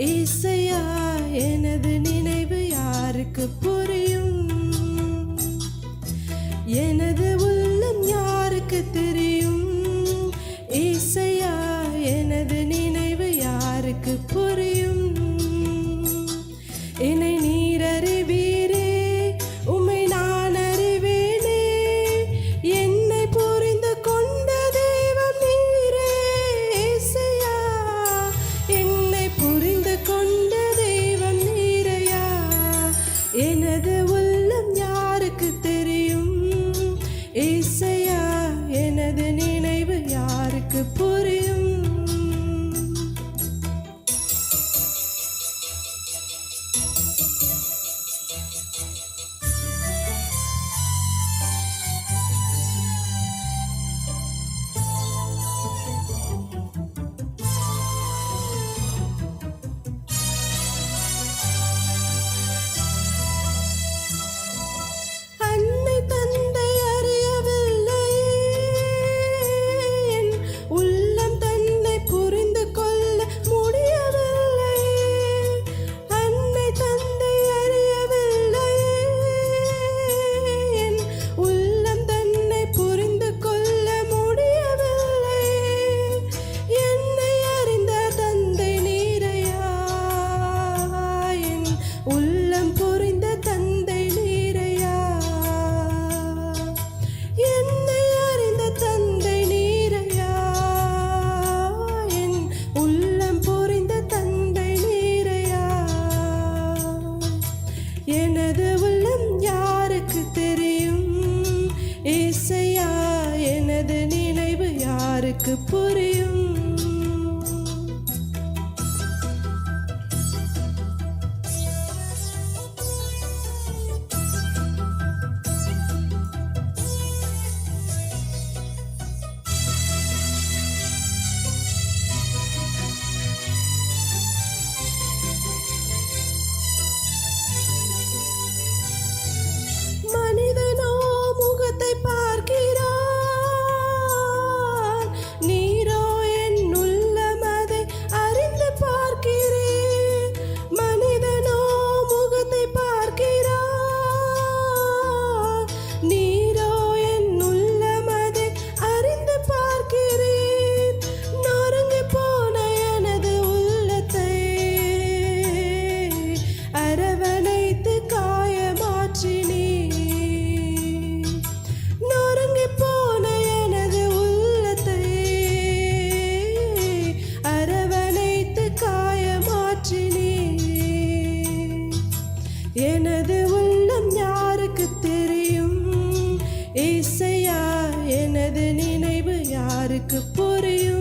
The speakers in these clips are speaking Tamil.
இசையா எனது நினைவு யாருக்கு புரியும்? எனது உள்ளம் புரிந்த தந்தை நீரையா? என்னை அறிந்த தந்தை நீரையா? என் உள்ளம் புரிந்த தந்தை நீரையா? எனது உள்ளம் யாருக்கு தெரியும்? இசையா எனது நினைவு யாருக்கு புரியும்? எனக்கு தெரியும். இசையா எனது நினைவு யாருக்கு புரியும்?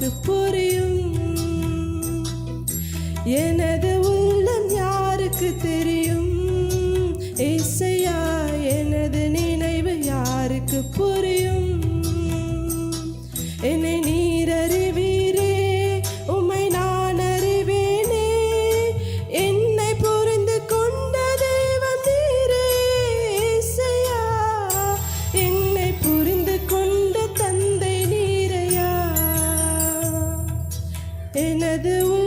எனக்கு புரியும். எனது உள்ளம் யாருக்கு தெரியும்? இசையா எனது நினைவு யாருக்கு புரியும்? எனது